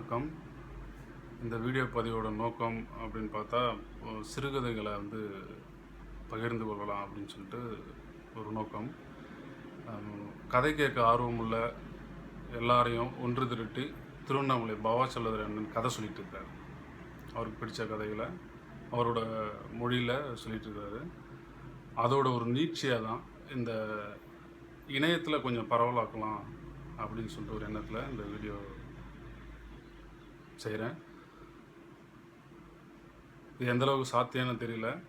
வணக்கம். இந்த வீடியோ பதிவோட நோக்கம் அப்படின்னு பார்த்தா சிறுகதைகளை வந்து பகிர்ந்து கொள்ளலாம் அப்படின்னு சொல்லிட்டு ஒரு நோக்கம். கதை கேட்க ஆர்வமுள்ள எல்லாரையும் ஒன்று திரட்டி திருவண்ணாமலை பவா அண்ணன் கதை சொல்லிட்டு இருக்காரு. அவருக்கு பிடிச்ச கதைகளை அவரோட மொழியில் சொல்லிட்டு இருக்காரு. அதோட ஒரு நீட்சியாக தான் இந்த இணையத்தில் கொஞ்சம் பரவலாக்கலாம் அப்படின்னு சொல்லிட்டு ஒரு எண்ணத்தில் இந்த வீடியோ செய்கிறேன். இது எந்தளவுக்கு சாத்தியம்னு தெரியல.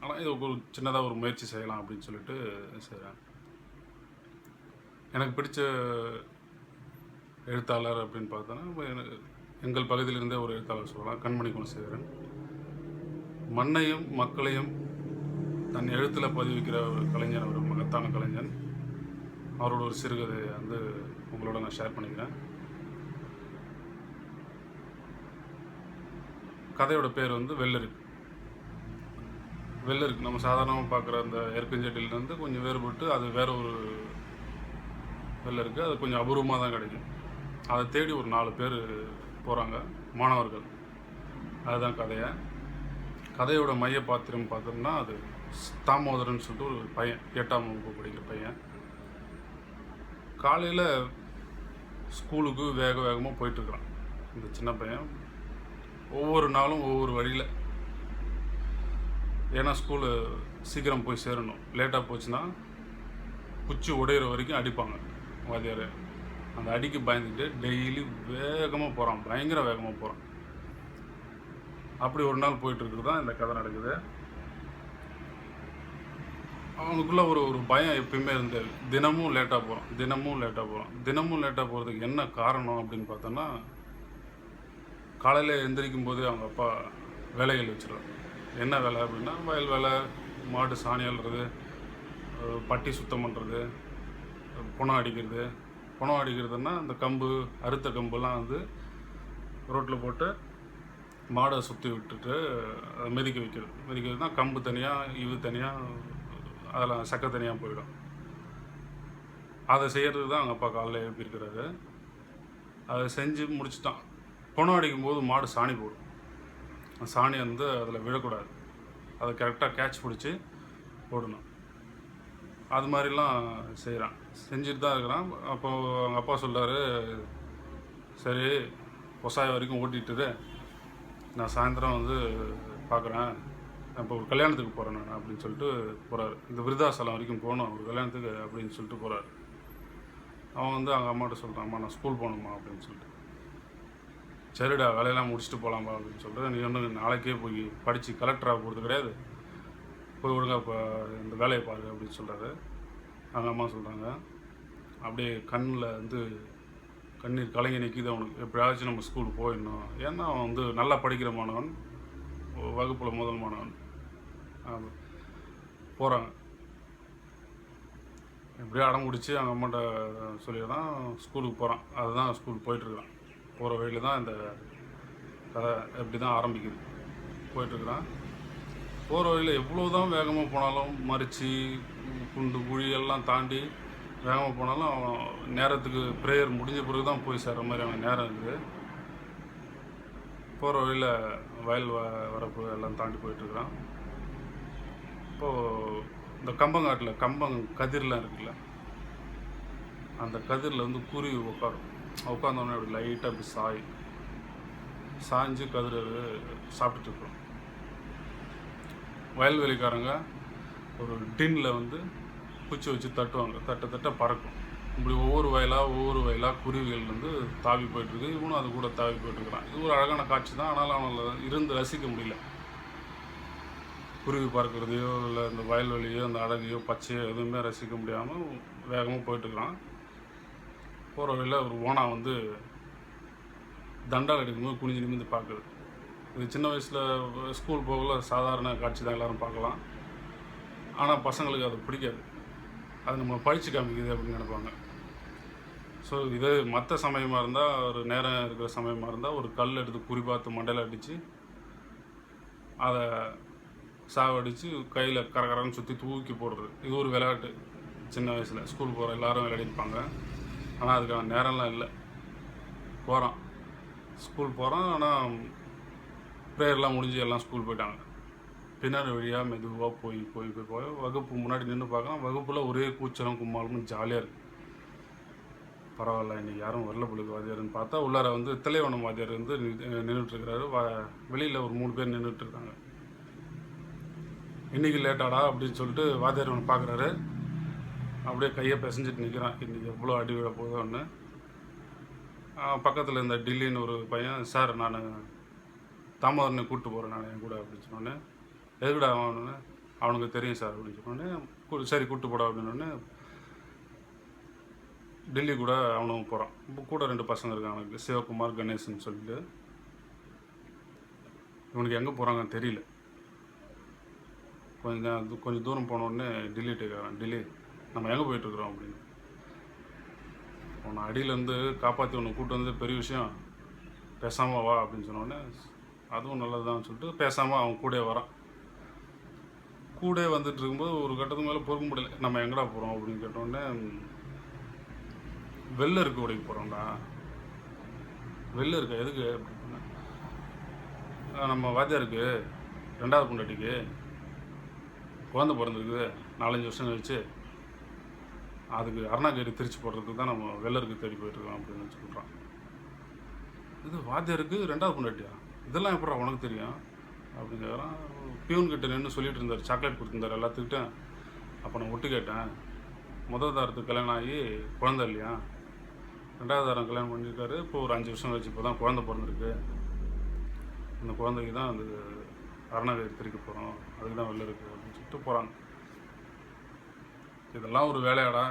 ஆனால் இது ஒரு சின்னதாக ஒரு முயற்சி செய்யலாம் அப்படின்னு சொல்லிட்டு செய்கிறேன். எனக்கு பிடிச்ச எழுத்தாளர் அப்படின்னு பார்த்தோன்னா எனக்கு- எங்கள் பகுதியிலிருந்தே ஒரு எழுத்தாளர் சொல்லலாம். கண்மணி குணசேகரன் மண்ணையும் மக்களையும் தன் எழுத்தில் பதிவிக்கிற ஒரு கலைஞன் ஒரு மகத்தான கலைஞன் அவரோட ஒரு சிறுகதை வந்து உங்களோட நான் ஷேர் பண்ணிக்கிறேன். கதையோட பேர் வந்து வெள்ளருக்கு. வெள்ளருக்கு. நம்ம சாதாரணமாக பார்க்குற அந்த எருக்கஞ்செடியிலேருந்து கொஞ்சம் வேறுபட்டு அது வேற ஒரு வெள்ளருக்கு. அது கொஞ்சம் அபூர்வமாக தான் கிடைக்கும். அதை தேடி ஒரு நாலு பேர் போகிறாங்க மாணவர்கள். அதுதான் கதையை. கதையோட மைய பாத்திரம் பார்த்தோம்னா அது தாமோதரன் சொல்லிட்டு ஒரு பையன் எட்டாம் வகுப்பு படிக்கிற பையன். காலையில் ஸ்கூலுக்கு வேக வேகமாக போயிட்டுருக்குறான் இந்த சின்ன பையன். ஒவ்வொரு நாளும் ஒவ்வொரு வழியில். ஏன்னா ஸ்கூலு சீக்கிரம் போய் சேரணும். லேட்டாக போச்சுன்னா குச்சி உடையிற வரைக்கும் அடிப்பாங்க வாத்தியார். அந்த அடிக்கு பயந்துட்டு டெய்லி வேகமாக போகிறான் பயங்கர வேகமாக போகிறான் அப்படி ஒரு நாள் போயிட்டுருக்குது தான் இந்த கதை நடக்குது. அவனுக்குள்ளே ஒரு ஒரு பயம் எப்பயுமே இருந்தது தினமும் லேட்டாக போகிறான் தினமும் லேட்டாக போகிறான் தினமும் லேட்டாக போகிறதுக்கு என்ன காரணம் அப்படின்னு பார்த்தோன்னா காலையில் எந்திரிக்கும் போது அவங்க அப்பா வேலைகள் வச்சிருவாங்க. என்ன வேலை அப்படின்னா வயல் வேலை மாட்டு சாணி அல்றது பட்டி சுத்தம் பண்ணுறது புணம் அடிக்கிறது. புணம் அடிக்கிறதுன்னா அந்த கம்பு அறுத்த கம்பெல்லாம் வந்து ரோட்டில் போட்டு மாடை சுற்றி விட்டுட்டு அதை மிதிக்க வைக்கிறது. மிதிக்கிறதுனா கம்பு தனியாக இவு தனியாக அதெல்லாம் சக்கை தனியாக போயிடும். அதை செய்கிறதுக்கு தான் அவங்க அப்பா காலையில் எழுப்பியிருக்கிறாரு. அதை செஞ்சு முடிச்சுட்டான். குணம் அடிக்கும்போது மாடு சாணி போடும். அந்த சாணி வந்து அதில் விழக்கூடாது. அதை கரெக்டாக கேட்ச் பிடிச்சி போடணும். அது மாதிரிலாம் செய்கிறான் செஞ்சுட்டு தான் இருக்கிறான். அப்போ அவங்க அப்பா சொல்கிறாரு சரி ஒசாயம் வரைக்கும் ஓட்டிட்டுது நான் சாயந்தரம் வந்து பார்க்குறேன். இப்போ ஒரு கல்யாணத்துக்கு போகிறேன் நான் அப்படின்னு சொல்லிட்டு போகிறாரு இந்த விருதாசலம் வரைக்கும் போகணும். ஒரு கல்யாணத்துக்கு அப்படின்னு சொல்லிட்டு போகிறாரு அவன் வந்து அவங்க அம்மாட்ட சொல்கிறான் அம்மா நான் ஸ்கூல் போகணுமா அப்படின்னு சொல்லிட்டு. சரிடா வேலையெல்லாம் முடிச்சுட்டு போகலாம்பா அப்படின்னு சொல்லிட்டு நீ ஒன்று நாளைக்கே போய் படித்து கலெக்டராக போகிறது கிடையாது. போய் ஒழுங்காக இப்போ இந்த வேலையை பாரு அப்படின்னு சொல்கிறாரு அவங்க அம்மா சொல்கிறாங்க அப்படியே கண்ணில் வந்து கண்ணீர் கலங்கி நிற்கிது அவனுக்கு. எப்படியாச்சும் நம்ம ஸ்கூலுக்கு போயிடணும். ஏன்னா அவன் வந்து நல்லா படிக்கிற மாணவன். வகுப்பில் முதல் மாணவன். போகிறாங்க எப்படியோ அடம் முடிச்சு அவங்க அம்மாட்ட சொல்லி தான் ஸ்கூலுக்கு போகிறான் அதுதான் ஸ்கூலுக்கு போயிட்டுருக்கான் போகிற வழியில் தான் இந்த கதை எப்படி தான் ஆரம்பிக்குது. போயிட்டுருக்குறான். போகிற வழியில் எவ்வளோ தான் வேகமாக போனாலும் மறித்து குண்டு குழி எல்லாம் தாண்டி வேகமாக போனாலும் அவன் நேரத்துக்கு ப்ரேயர் முடிஞ்ச பிறகு தான் போய் சேர்ற மாதிரி அவன் நேரம் இருக்குது. போகிற வழியில் வயல் வ வரப்பு எல்லாம் தாண்டி போயிட்டுருக்குறான். இப்போது இந்த கம்பங்காட்டில் கம்பங் கதிர்லாம் இருக்குல்ல அந்த கதிரில் வந்து குருவி உட்காரும் உட்காந்தோடனே அப்படி லைட்டாக அப்படி சாய் சாஞ்சு கதிர சாப்பிட்டுட்டு இருக்கிறோம் வயல்வெளிக்காரங்க ஒரு டின்னில் வந்து குச்சி வச்சு தட்டுவாங்க. தட்ட தட்ட பறக்கும். இப்படி ஒவ்வொரு வயலாக ஒவ்வொரு வயலாக குருவிகள் வந்து தாவி போயிட்டுருக்கு இவனும் அது கூட தாவி போயிட்டுருக்குறான் இது ஒரு அழகான காட்சி தான். ஆனால் அவனால இருந்து ரசிக்க முடியல. குருவி பறக்கிறதையோ இல்லை இந்த வயல்வெளியோ அந்த அழகையோ பச்சையோ எதுவுமே ரசிக்க முடியாமல் வேகமாக போயிட்டுருக்குறான் போகிற வழியில் ஒரு ஓனா வந்து தண்டால் எடுக்கும்போது குனிஞ்சு நிமிந்து பார்க்குது இது சின்ன வயசில் ஸ்கூல் போகல சாதாரண காட்சி தான் எல்லோரும் பார்க்கலாம். ஆனால் பசங்களுக்கு அது பிடிக்காது. அது நம்ம பழிச்சு காமிக்குது அப்படின்னு நினைப்பாங்க. ஸோ இதே மற்ற சமயமாக இருந்தால் ஒரு நேரம் இருக்கிற சமயமாக இருந்தால் ஒரு கல் எடுத்து குறி பார்த்து மண்டையில் அடித்து அதை சாவடித்து கையில் கரகரன்னு சுற்றி தூக்கி போடுறது. இது ஒரு விளையாட்டு. சின்ன வயசில் ஸ்கூல் போகிற எல்லாரும் விளையாடிருப்பாங்க. ஆனால் அதுக்கான நேரம்லாம் இல்லை. போகிறோம் ஸ்கூல் போகிறோம் ஆனால் ப்ரேயர்லாம் முடிஞ்சு எல்லாம் ஸ்கூல் போயிட்டாங்க. பின்னாடி வழியாக மெதுவாக போய் போய் போய் போய் வகுப்பு முன்னாடி நின்று பார்க்கலாம். வகுப்பில் ஒரே கூச்சலும் கும்மாலும் ஜாலியாக இருக்குது பரவாயில்ல இன்றைக்கி யாரும் வரல பிள்ளைக்கு வாத்தியார்னு பார்த்தா உள்ளார வந்து திலைவனம் வாத்தியார் வந்து நின்றுட்டுருக்கிறாரு வா வெளியில் ஒரு மூணு பேர் நின்றுட்டு இருக்காங்க இன்னைக்கு லேட்டாடா அப்படின்னு சொல்லிட்டு வாத்தியார் ஒன்று பார்க்குறாரு. அப்படியே கையை பிசைஞ்சிட்டு நிற்கிறான். இன்றைக்கி எவ்வளோ அடி விட போதோன்னு பக்கத்தில் இந்த டில்லின்னு ஒரு பையன் சார் நான் தாமோதரனை கூப்பிட்டு போகிறேன் நான் என் கூட அப்படின்னு சொன்னோன்னே எதுக்குடா அவனு? அவனுக்கு தெரியும் சார் அப்படின்னு சொன்னோடனே சரி கூப்பிட்டு போடா அப்படின்னோடனே டெல்லி கூட அவனும் போகிறான் கூட ரெண்டு பசங்க இருக்கான் அவனுக்கு சிவகுமார் கணேசன் சொல்லிட்டு இவனுக்கு எங்கே போகிறாங்கன்னு தெரியல. கொஞ்சம் கொஞ்சம் தூரம் போன உடனே டில்லி டெல்லி டில்லி. நம்ம எங்கே போயிட்டுருக்குறோம் அப்படின்னு. உன்னை அடியிலேருந்து காப்பாற்றி உன்னை கூட்டு வந்து பெரிய விஷயம் பேசாமல் வா அப்படின்னு சொன்னோடனே அதுவும் நல்லதுதான் சொல்லிட்டு பேசாமல் அவன் கூடயே வரான். கூட வந்துட்டு இருக்கும்போது ஒரு கட்டத்துக்கு மேலே பொறுக்க முடியல. நம்ம எங்கடா போகிறோம் அப்படின்னு கேட்டோடனே வெளில இருக்க உடைக்கு போகிறோம்டா வெளில இருக்க எதுக்கு? அப்படின்னா நம்ம வாத்தியாருக்கு ரெண்டாவது பொண்டாட்டிக்கு குழந்தை பிறந்திருக்குது. நாலஞ்சு வருஷம் கழிச்சு. அதுக்கு அருணாகிரி திருச்சி போடுறதுக்கு தான் நம்ம வெள்ளருக்கு தேடி போயிட்டுருக்கோம் அப்படின்னு சொல்கிறான் இது வாத்தியாருக்கு ரெண்டாவது பொண்டாட்டியா? இதெல்லாம் எப்படா உனக்கு தெரியும்? அப்படின்னு கேட்குறான் பியூன் கிட்ட நின்று சொல்லிட்டு இருந்தார் சாக்லேட் கொடுத்துருந்தார் எல்லாத்துக்கிட்டும் அப்போ நான் ஒட்டு கேட்டேன் முதல் தாரத்துக்கு கல்யாணம் ஆகி குழந்தை இல்லையா? ரெண்டாவது தாரம் கல்யாணம் பண்ணியிருக்காரு. இப்போ ஒரு அஞ்சு வருஷம் கழிச்சு இப்போ தான் குழந்தை பிறந்திருக்கு. இந்த குழந்தைக்கு தான் அந்த அருணாகிரி திரிக்க போகிறோம் அதுக்கு தான் வெளில இருக்குது அப்படின்னு சொல்லிட்டு போகிறாங்க இதெல்லாம் ஒரு வேலையாடா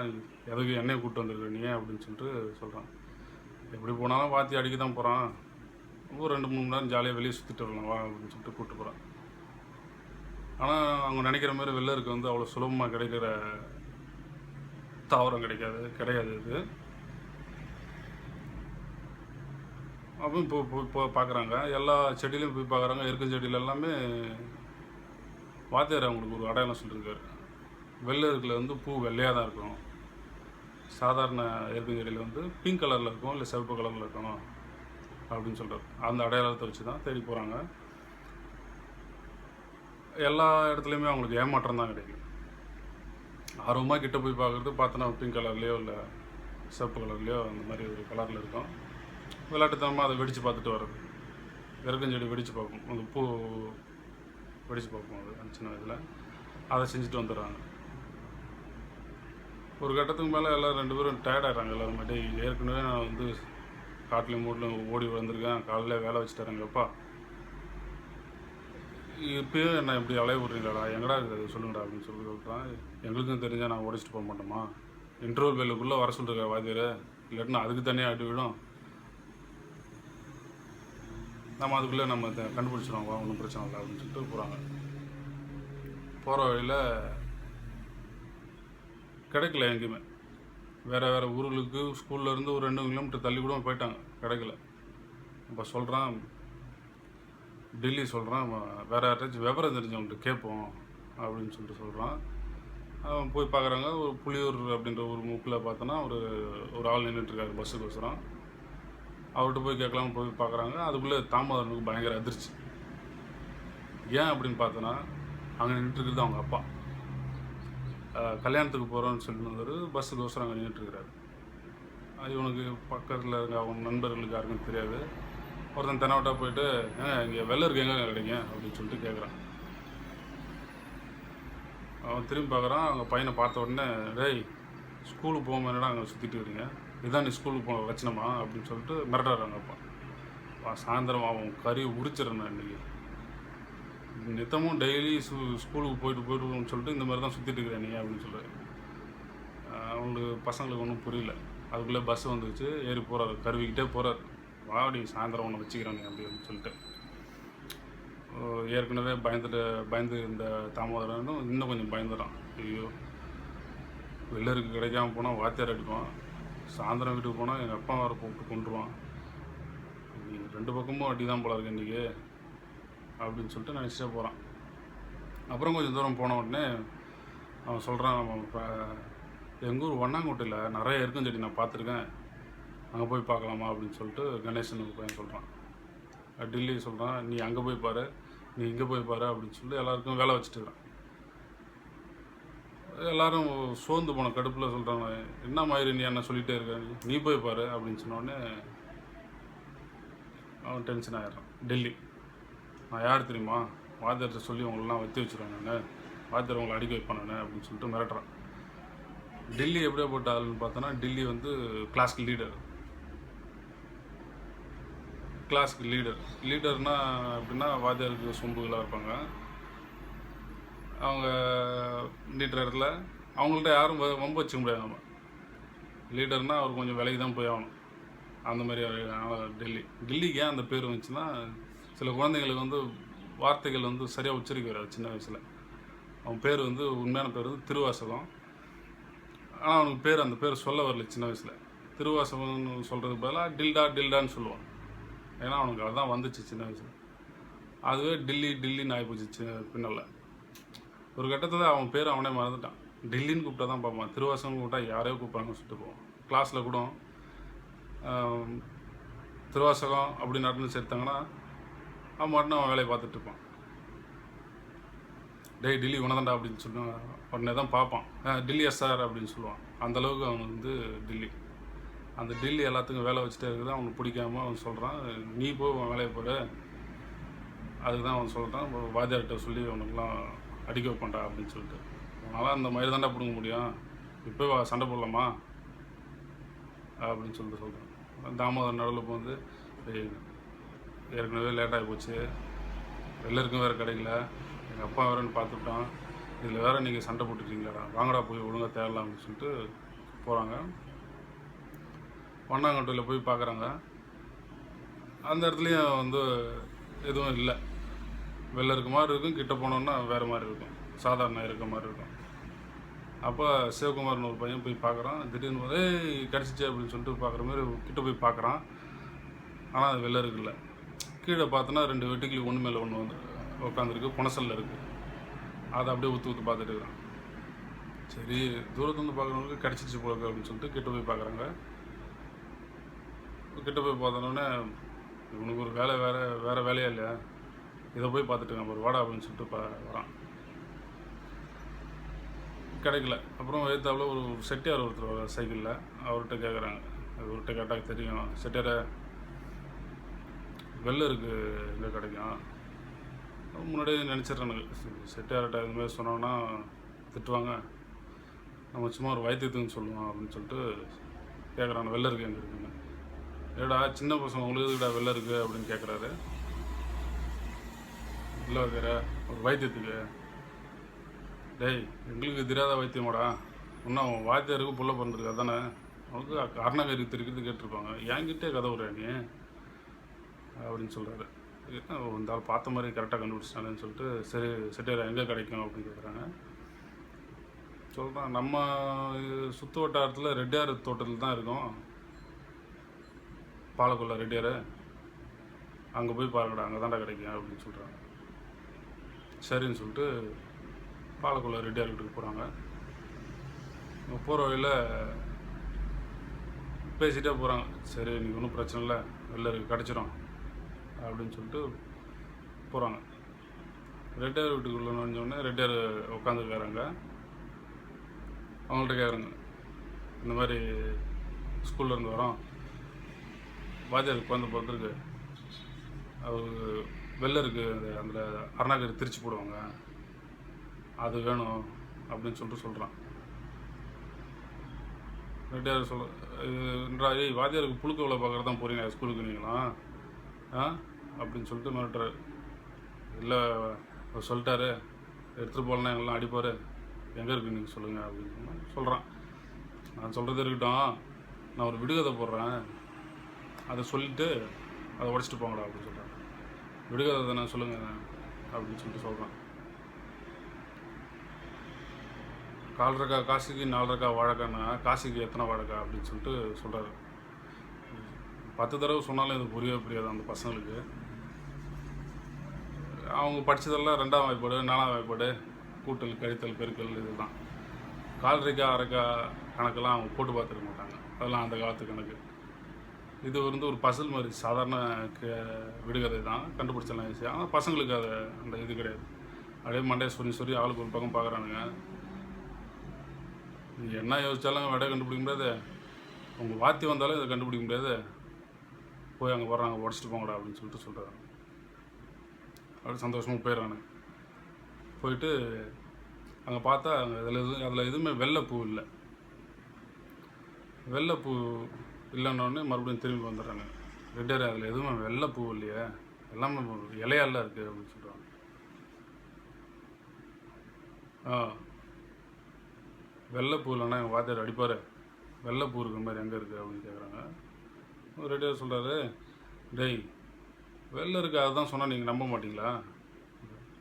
எதுக்கு என்னை கூப்பிட்டு வந்திருக்க நீ அப்படின்னு சொல்லிட்டு சொல்கிறான் எப்படி போனாலும் வாத்தி அடிக்க தான் போகிறான் ஒரு ரெண்டு மூணு மணி நேரம் ஜாலியாக வெளியே சுற்றிட்டு வரலாம் வா அப்படின்னு சொல்லிட்டு கூப்பிட்டு போகிறான் ஆனால் அவங்க நினைக்கிற மாதிரி வெளில இருக்க வந்து அவ்வளோ சுலபமாக கிடைக்கிற தாவரம் கிடைக்காது கிடையாது இது. அப்போ இப்போ போய் பார்க்குறாங்க எல்லா செடியிலையும் போய் பார்க்குறாங்க இருக்கும் செடியில் எல்லாமே வாத்தியார் அவங்களுக்கு ஒரு அடையாளம் சொல்லியிருக்காரு வெள்ளை இருக்கில் வந்து பூ வெள்ளையாக தான் இருக்கும் சாதாரண இருக்கும் செடியில் வந்து பிங்க் கலரில் இருக்கும் இல்லை சிவப்பு கலரில் இருக்கணும் அப்படின்னு சொல்கிறார் அந்த அடையாளத்தை வச்சு தான் தேடி போகிறாங்க எல்லா இடத்துலையுமே அவங்களுக்கு ஏமாற்றம் தான் கிடைக்கும் ஆர்வமாக கிட்ட போய் பார்க்குறது பார்த்தோன்னா பிங்க் கலர்லேயோ இல்லை சிவப்பு கலர்லேயோ அந்த மாதிரி ஒரு கலரில் இருக்கும். விளையாட்டுத்தனமாக அதை வெடித்து பார்த்துட்டு வர்றது. இறக்கஞ்செடி வெடித்து பார்ப்போம் அந்த பூ வெடித்து பார்ப்போம் அது அந்த சின்ன வயதில். அதை செஞ்சுட்டு வந்துடுறாங்க. ஒரு கட்டத்துக்கு மேலே எல்லாம் ரெண்டு பேரும் டயர்ட் ஆகிறாங்க எல்லாரும். ஏற்கனவே நான் வந்து காட்டிலையும் மூட்டிலும் ஓடி வந்திருக்கேன். காலையில் வேலை வச்சுட்டாருங்கப்பா. இப்பயும் என்ன இப்படி அலைய விட்றீங்களா எங்கடா இருக்குது சொல்லுங்கடா அப்படின்னு சொல்லி சொல்கிறான் எங்களுக்கும் தெரிஞ்சால் நான் உடச்சிட்டு போக மாட்டோமா இன்டர்வல் வேலுக்குள்ளே வர சொல்லிருக்க வாத்தியர்? இல்லாட்டினா அதுக்கு தனியாக அடி விடும். நம்ம அதுக்குள்ளே நம்ம கண்டுபிடிச்சிருவாங்க கண்டுபிடிச்சிடுவோம் ஒன்றும் பிரச்சனை இல்லை அப்படின்னு சொல்லிட்டு போகிறாங்க போகிற வழியில் கிடைக்கல எங்கேயுமே. வேறு வேறு ஊர்களுக்கு ஸ்கூல்ல இருந்து ஒரு ரெண்டு கிலோமீட்டர் தள்ளி கூட போயிட்டாங்க கிடைக்கல. இப்போ சொல்கிறான் டெல்லி சொல்கிறான் வேறு யாராச்சும் விவரம் தெரிஞ்சவங்கள்ட்ட கேட்போம் அப்படின்னு சொல்லிட்டு சொல்கிறான் அவன் போய் பார்க்குறாங்க ஒரு புளியூர் அப்படின்ற ஒரு மூக்கில் பார்த்தோன்னா ஒரு ஒரு ஆள் நின்றுட்டுருக்காரு பஸ்ஸுக்கு வசுறான் அவர்கிட்ட போய் கேட்கலாம் போய் பார்க்குறாங்க அதுக்குள்ளே தாமதனுக்கு பயங்கர அதிர்ச்சி. ஏன் அப்படின்னு பார்த்தோன்னா அங்கே நின்றுட்டுருக்கிறது அவங்க அப்பா. கல்யாணத்துக்கு போகிறோன்னு வந்தார் பஸ்ஸுக்கு அவசரம் அங்கே நின்றுட்டுருக்கிறாரு இவனுக்கு பக்கத்தில் இருக்க அவங்க நண்பர்களுக்கு யாருக்கும் தெரியாது. ஒருத்தன் தெனாவட்டா போயிட்டு ஏன் இங்கே வெள்ளருக்கு எங்கே கிடைங்க? அப்படின்னு சொல்லிட்டு கேட்குறான் அவன் திரும்பி பார்க்குறான் அவங்க பையனை பார்த்த உடனே டேய் ஸ்கூலுக்கு போக என்னடா அங்கே சுற்றிட்டு இருக்கீங்க? இதான் நீ ஸ்கூலுக்கு போக வச்சனமா அப்படின்னு சொல்லிட்டு மிரட்டுறாங்க அப்பா. சாயந்தரம் அவன் கறி உரிச்சிடறேன் இன்றைக்கி நித்தமும் டெய்லி ஸ்கூ ஸ்கூலுக்கு போயிட்டு போயிட்டு சொல்லிட்டு இந்த மாதிரி தான் சுற்றிட்டு இருக்கிறேன் நீ அப்படின்னு சொல்கிறாரு அவங்களுக்கு பசங்களுக்கு ஒன்றும் புரியல. அதுக்குள்ளே பஸ் வந்துச்சு ஏறி போகிறாரு கருவிக்கிட்டே போகிறாரு வாடி சாயந்தரம் ஒன்று வச்சுக்கிறேன் நீ அப்படின்னு சொல்லிட்டு. ஏற்கனவே பயந்துட்டு பயந்து இந்த தாமோதரனும் இன்னும் கொஞ்சம் பயந்துடான் ஐயோ. வெள்ளருக்கு கிடைக்காம போனால் வாத்தியார் அடிப்பான். சாயந்தரம் வீட்டுக்கு போனால் எங்கள் அப்பா வர போட்டு கொண்டுருவான் ரெண்டு பக்கமும் அடி தான் போல இருக்கு இன்றைக்கி அப்படின்னு சொல்லிட்டு நினச்சிட்டே போகிறான் அப்புறம் கொஞ்சம் தூரம் போன உடனே அவன் சொல்கிறான் நம்ம இப்போ எங்கள் ஊர் வண்ணாங்கோட்டையில் நிறைய இருக்கும் செடி நான் பார்த்துருக்கேன். அங்கே போய் பார்க்கலாமா அப்படின்னு சொல்லிட்டு கணேசனுக்கு ஒரு பையன் சொல்கிறான் டெல்லி சொல்கிறான் நீ அங்கே போய் பாரு நீ இங்கே போய் பாரு அப்படின்னு சொல்லி எல்லாருக்கும் வேலை வச்சுட்டுறான் எல்லாரும் சோர்ந்து போன கடுப்பில் சொல்கிறாங்க என்ன மாதிரி நீ என்ன சொல்லிகிட்டே இருக்க? நீ? நீ போய் பாரு அப்படின்னு சொன்னோடனே அவன் டென்ஷன் ஆகிடுறான் டெல்லி நான் யார் தெரியுமா? வாத்தியார்கிட்ட சொல்லி உங்களெல்லாம் வச்சு வச்சுருவேன் நான். வாத்தியார் உங்களை அடிக்க வைப்பானே அப்படின்னு சொல்லிட்டு மிரட்டுறான். டெல்லி எப்படியாப்பட்ட ஆளுன்னு பார்த்தோன்னா டெல்லி வந்து கிளாஸ்க்கு லீடர் கிளாஸ்க்கு லீடர் லீடர்னா எப்படின்னா வாத்தியாருக்கு சொம்புகளாக இருப்பாங்க. அவங்க நீட்டுற இடத்துல அவங்கள்ட்ட யாரும் வம்பு வச்சுக்க முடியாது நம்ம. லீடர்னால் அவர் கொஞ்சம் விலைக்கு தான் போய் ஆகணும். அந்த மாதிரி டெல்லி. டெல்லிக்கு ஏன் அந்த பேர் வந்துச்சுன்னா சில குழந்தைங்களுக்கு வந்து வார்த்தைகள் வந்து சரியாக உச்சரிக்க வராது சின்ன வயசில். அவன் பேர் வந்து உண்மையான பேர் வந்து திருவாசகம். ஆனால் அவனுக்கு பேர் அந்த பேர் சொல்ல வரல சின்ன வயசில். திருவாசகம்னு சொல்கிறதுக்கு பதிலாக டில்டா டில்டான்னு சொல்லுவான். ஏன்னா அவனுக்கு அதுதான் வந்துச்சு சின்ன வயசில். அதுவே டில்லி டில்லின்னு ஆகிப்போச்சு சி- பின்னால ஒரு கட்டத்தில் அவன் பேர் அவனே மறந்துட்டான். டில்லின்னு கூப்பிட்டா தான் பார்ப்பான். திருவாசகம் கூப்பிட்டா யாரையோ கூப்பிட்றாங்கன்னு சொல்லிட்டு போவான். கிளாஸில் கூட திருவாசகம் அப்படி நடந்து சேர்த்தாங்கன்னா அவன் மட்டும் அவன் வேலையை பார்த்துட்ருப்பான். டேய் டில்லி உனதாண்டா அப்படின்னு சொல்லுவான் உடனே தான் பார்ப்பான். டில்லியா டில்லி எஸ் சார் அப்படின்னு சொல்லுவான். அந்த அளவுக்கு அவன் வந்து டில்லி. அந்த டில்லி எல்லாத்துக்கும் வேலை வச்சுட்டே இருக்குது அவனுக்கு பிடிக்காம அவன் சொல்கிறான் நீ போய் உன் வேலையை போகிற அதுக்கு தான் அவன் சொல்கிறான் வாத்தியார்கிட்ட சொல்லி அவனுக்குலாம் அடிக்க வைப்பான்டா அப்படின்னு சொல்லிட்டு. உன்னால் அந்த மாதிரி தாண்டா பிடுங்க முடியும். இப்போ சண்டை போடலாமா? அப்படின்னு சொல்லிட்டு சொல்கிறான் தாமோதர் நடுவில் வந்து ஏற்கனவே லேட்டாகி போச்சு. வெள்ளருக்கும் வேறு கிடைக்கல. எங்கள் அப்பா வேறன்னு பார்த்துட்டான் இதில் வேறு நீங்கள் சண்டை போட்டுட்டீங்களாடா வாங்கடா போய் ஒழுங்காக தேடலாம் அப்படின்னு சொல்லிட்டு போகிறாங்க வண்ணாங்கட்டில் போய் பார்க்குறாங்க. அந்த இடத்துலையும் வந்து எதுவும் இல்லை. வெளில இருக்க மாதிரி இருக்கும். கிட்ட போனோன்னா வேறு மாதிரி இருக்கும். சாதாரண இருக்க மாதிரி இருக்கும். அப்போ சிவகுமார்னு ஒரு பையன் போய் பார்க்குறான். திடீர்னு போதே ஏய் கிடச்சிச்சு அப்படின்னு சொல்லிட்டு பார்க்குற மாதிரி கிட்ட போய் பார்க்குறான். ஆனால் அது வெளில இருக்குல்ல கீழே பார்த்தோன்னா ரெண்டு வெட்டுக்கிளி ஒன்று மேலே ஒன்று வந்து உட்காந்துருக்கு புனசல்ல இருக்குது அதை அப்படியே ஊற்று ஊற்று பார்த்துட்டு இருக்கான். சரி தூரத்துலேருந்து பார்க்குறவங்களுக்கு கிடச்சிச்சு போக அப்படின்னு சொல்லிட்டு கிட்ட போய் பார்க்குறாங்க. கிட்ட போய் பார்த்தோன்னே இவனுக்கு ஒரு வேலை வேறு வேறு வேலையா இல்லையா? இதை போய் பார்த்துட்டு ஒரு வாடா அப்படின்னு சொல்லிட்டு பா வரான். கிடைக்கல. அப்புறம் எழுத்தாப்புல ஒரு செட்டியார் ஒருத்தர் சைக்கிளில். அவர்கிட்ட கேட்குறாங்க அவர்கிட்ட கேட்டால் தெரியும். செட்டியாரை வெள்ளை இருக்கு எங்கே கிடைக்கும்? முன்னாடியே நினச்சிட்றேன் செட்டியார்கிட்ட இது மாதிரி சொன்னோன்னா திட்டுவாங்க. நம்ம சும்மா ஒரு வைத்தியத்துக்குன்னு சொல்லுவோம் அப்படின்னு சொல்லிட்டு கேட்குறாங்க வெள்ளை இருக்கு எங்கே இருக்குன்னு. ஏடா சின்ன பசங்க உங்களுக்கு எதுக்குடா வெள்ளை இருக்கு அப்படின்னு கேட்குறாரு இல்லை வைக்கிற ஒரு வைத்தியத்துக்கு. டேய் எங்களுக்கு தெரியாத வைத்தியமாடா. இன்னும் வாத்தியாருக்கு புள்ள பிறந்திருக்கு அதானே? அவனுக்கு அ- தெரிக்கிறது திருக்கிறது கேட்டிருப்பாங்க. என்கிட்டே கதை விடுறேன். நீ அப்படின்னு சொல்கிறாரு இந்த ஆள் பார்த்த மாதிரி கரெக்டாக கண்டுபிடிச்சிட்டானேன்னு சொல்லிட்டு சரி செட்டியார் எங்கே கிடைக்கும் அப்படின்னு கேட்குறாங்க சொல்கிறான் நம்ம சுற்று வட்டாரத்தில் ரெட்டியார் தோட்டத்தில் தான் இருக்கோம். பாலக்குள்ள ரெட்டியார் அங்கே போய் பாருங்கடா அங்கே தான்டா கிடைக்கும் அப்படின்னு சொல்கிறாங்க சரின்னு சொல்லிட்டு பாலக்குள்ள ரெட்டியார் வீட்டுக்கு போகிறாங்க போகிற வழியில் பேசிகிட்டே போகிறாங்க சரி இன்றைக்கி ஒன்றும் பிரச்சனை இல்லை வெளில இருக்கு கிடச்சிரும். அப்படின்னு சொல்லிட்டு போகிறாங்க ரெட்டியார் வீட்டுக்குள்ளே நுழைஞ்சோடனே ரெட்டியார் உட்காந்துருக்காருங்க அவங்கள்ட்ட கேட்குறாங்க இந்த மாதிரி ஸ்கூல்லேருந்து வரோம். வாத்தியாருக்கு குழந்தை பிறந்திருக்கு அவருக்கு வெளில இருக்குது அந்த அந்த திருச்சி போடுவாங்க. அது வேணும் அப்படின்னு சொல்லிட்டு சொல்கிறான் ரெட்டியார் சொல் ஏய் வாத்தியாருக்கு புழுக்க வேலை பார்க்குறது தான் போகிறீங்க ஸ்கூலுக்கு நீங்களாம். அப்படின்னு சொல்லிட்டு மிரட்டுறாரு. இல்லை அவர் சொல்லிட்டாரு. எடுத்துகிட்டு போகலன்னா எங்கெல்லாம் அடிப்பார்? எங்கே இருக்கு நீங்கள் சொல்லுங்கள் அப்படின்னு சொல்கிறான் நான் சொல்கிறது இருக்கட்டும். நான் ஒரு விடுகதை போடுறேன். அதை சொல்லிட்டு அதை உடச்சிட்டு போங்கடா அப்படின்னு சொல்கிறேன் விடுகதை தானே சொல்லுங்கள் அப்படின்னு சொல்லிட்டு சொல்கிறான் கால் காசுக்கு நாலு ரக்கா காசுக்கு எத்தனை வாழைக்கா அப்படின்னு சொல்லிட்டு சொல்கிறாரு பத்து தடவை சொன்னாலும் இது புரியவே புரியாது அந்த பசங்களுக்கு. அவங்க படித்ததெல்லாம் ரெண்டாம் வாய்ப்பாடு நாலாம் வாய்ப்பாடு கூட்டல் கழித்தல் பெருக்கல் இதுதான். கால்ரிக்கா அரைக்கா கணக்கெல்லாம் அவங்க போட்டு பார்த்துருக்க மாட்டாங்க. அதெல்லாம் அந்த காலத்து கணக்கு. இது வந்து ஒரு பசில் மாதிரி சாதாரண க விடுகதை தான். கண்டுபிடிச்சலாம் ஈஸியாக ஆனால் பசங்களுக்கு அது அந்த இது கிடையாது. அப்படியே மண்டையை சொல்லி சொல்லி ஆளுக்கு ஒரு பக்கம் பார்க்குறானுங்க. என்ன யோசித்தாலும் விடை கண்டுபிடிக்க முடியாது. உங்கள் வாத்தி வந்தாலும் இதை கண்டுபிடிக்க முடியாது. போய் அங்கே வர்றாங்க உடச்சிட்டு போங்கடா அப்படின்னு சொல்லிட்டு சொல்கிறாங்க அப்படி சந்தோஷமாக போயிடுறானு போயிட்டு அங்கே பார்த்தா அங்கே அதில் எதுவும் அதில் எதுவுமே வெள்ளைப்பூ இல்லை. வெள்ளைப்பூ இல்லைன்னொடனே மறுபடியும் திரும்பி வந்துடுறாங்க. ரெட்டர் அதில் எதுவுமே வெள்ளைப்பூ இல்லையே. எல்லாமே இலையால இருக்குது அப்படின்னு சொல்கிறாங்க ஆ. வெள்ளைப்பூ இல்லைன்னா எங்கள் வாத்தியார் அடிப்பார். வெள்ளைப்பூ இருக்கிற மாதிரி எங்கே இருக்குது அப்படின்னு கேட்குறாங்க ரெட்டியார் சொல்கிறாரு டேய் வெளில இருக்க அதுதான் சொன்னால் நீங்கள் நம்ப மாட்டீங்களா?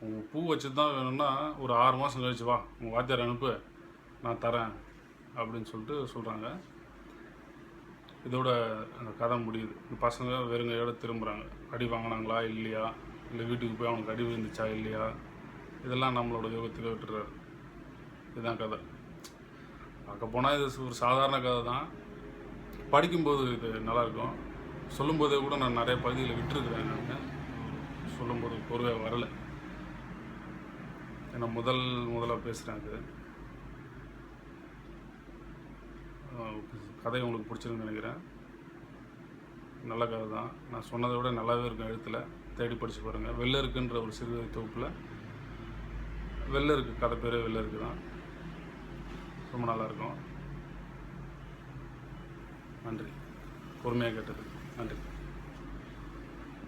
உங்கள் பூ வச்சு தான் வேணும்னா ஒரு ஆறு மாதம் கழிச்சு வா உங்கள் வாத்தியார் அனுப்பு நான் தரேன் அப்படின்னு சொல்லிட்டு சொல்கிறாங்க இதோட அந்த கதை முடியுது. இந்த பசங்க வெறுங்கையோட திரும்புகிறாங்க அடி வாங்கினாங்களா இல்லையா? இல்லை வீட்டுக்கு போய் அவனுக்கு அடி விழுந்துச்சா இல்லையா? இதெல்லாம் நம்மளோட யோகத்துக்கு விட்டுறாரு. இதுதான் கதை. பார்க்க போனால் இது ஒரு சாதாரண கதை தான். படிக்கும்போது இது நல்லாயிருக்கும். சொல்லும்போதே கூட நான் நிறைய பகுதியில் விட்டுருக்குறேன் நான். சொல்லும்போது பொறுவாக வரலை. ஏன்னா முதல் முதலாக பேசுகிறேன் அது. கதை உங்களுக்கு பிடிச்சிருக்குன்னு நினைக்கிறேன். நல்ல கதை தான். நான் சொன்னதை விட நல்லாவே இருக்கும் எழுத்தில். தேடி படித்து பாருங்கள் வெள்ளருக்குன்ற ஒரு சிறுகதை தொகுப்பில் வெள்ளருக்கு கதை பேரே வெள்ளருக்கு தான். ரொம்ப நல்லாயிருக்கும். நன்றி. பொறுமையாக கேட்டது நன்றி.